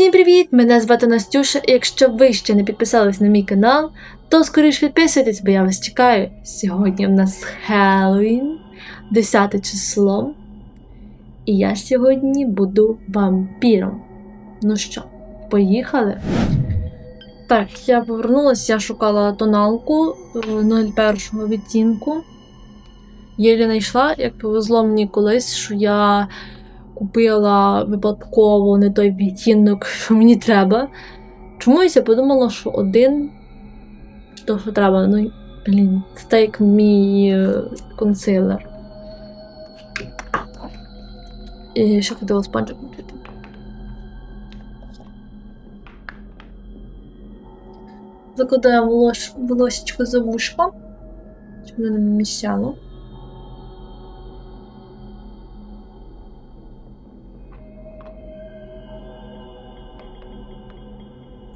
Всім привіт! Мене звати Настюша, і якщо ви ще не підписались на мій канал, то скоріш підписуйтесь, бо я вас чекаю. Сьогодні в нас Хеллоуін, 10 число. І я сьогодні буду вампіром. Ну що, поїхали? Так, я повернулася, я шукала тоналку е, 01 відтінку. Єлі знайшла, як повезло мені колись, що я купила випадково не той відтінок, що мені треба. Чомусь я подумала, що один то, що треба. Ну, блін, стейк мій е, консилер. І ще хотіла спанчик купити. Закладаю волос, волосечко за вушко, щоб воно не міщало.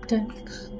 Так.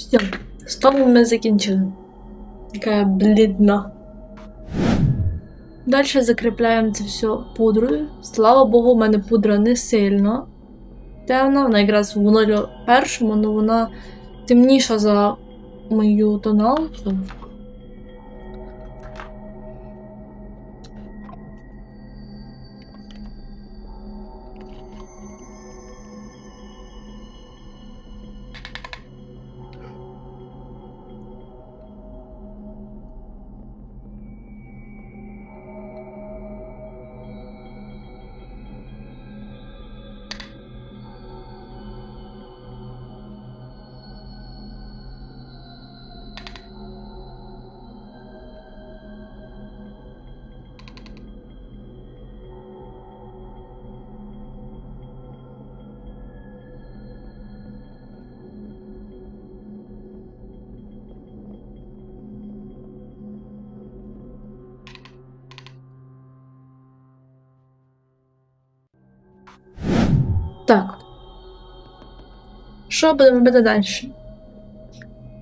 Все, тому ми закінчили. Така блідна. Далі закріпляємо це все пудрою. Слава Богу, у мене пудра не сильно темна, вона якраз в 01, але вона темніша за мою тоналку. Так. Що будемо робити далі?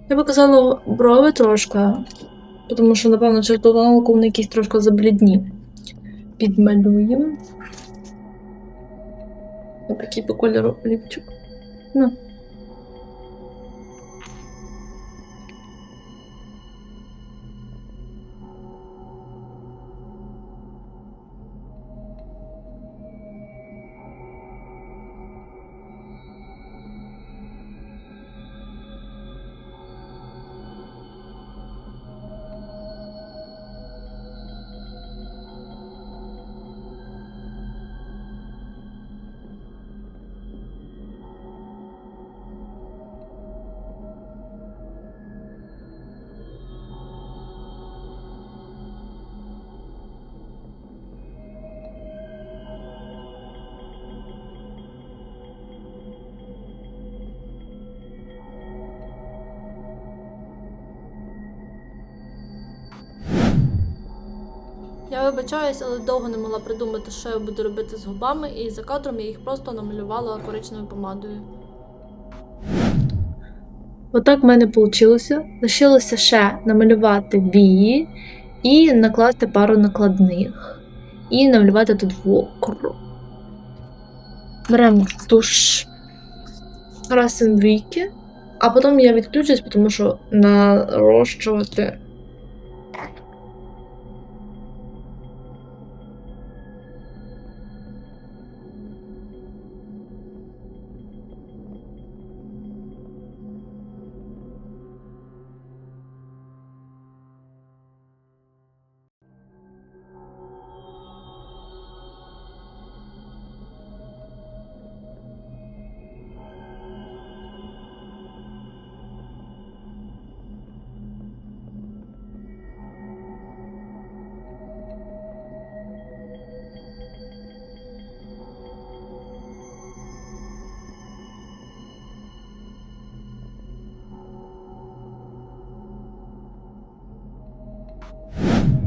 Я показала брови трошки, тому що, напевно, через науку вони якісь трошки заблідні. Підмалюємо. Такий по кольору ліпчик. Ну. Я вибачаюсь, але довго не могла придумати, що я буду робити з губами, і за кадром я їх просто намалювала коричневою помадою. Отак в мене вийшло. Лишилося ще намалювати вії і накласти пару накладних. І намалювати тут вокруг. Беремо туш, красимо віки, а потім я відключусь, тому що нарощувати.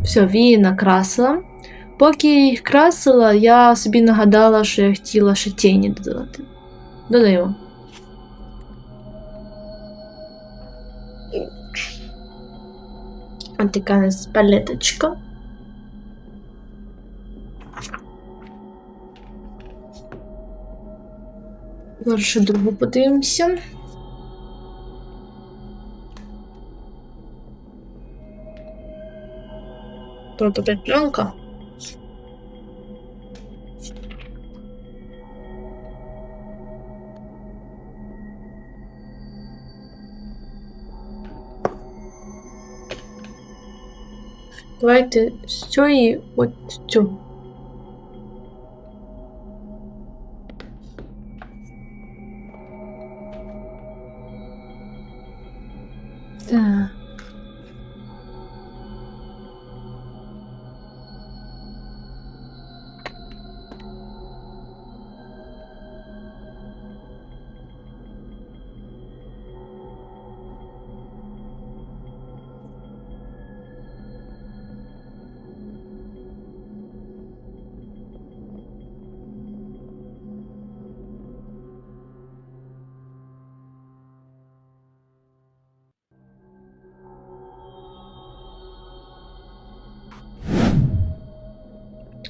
Все, вії накрасила. Поки їх красила, я собі нагадала, що я хотіла ще тіні додати. Додаємо. Ось така у нас палеточка. Зараз ще другу подивимося. Опять пленка. Давайте з цієї от цю. Так.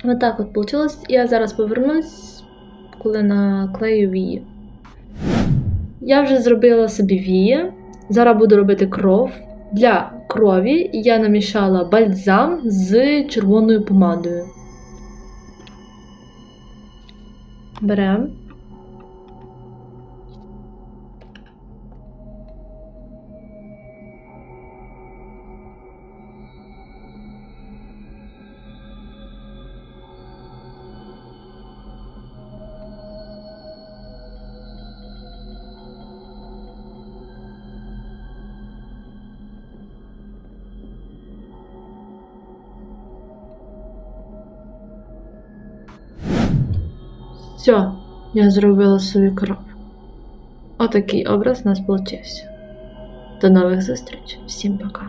Отак от вийшло. Я зараз повернусь, коли наклею вії. Я вже зробила собі вії. Зараз буду робити кров. Для крові я намішала бальзам з червоною помадою. Беремо. Все, я зробила собі кров. Отакий образ у нас получився. До нових зустріч. Всім пока.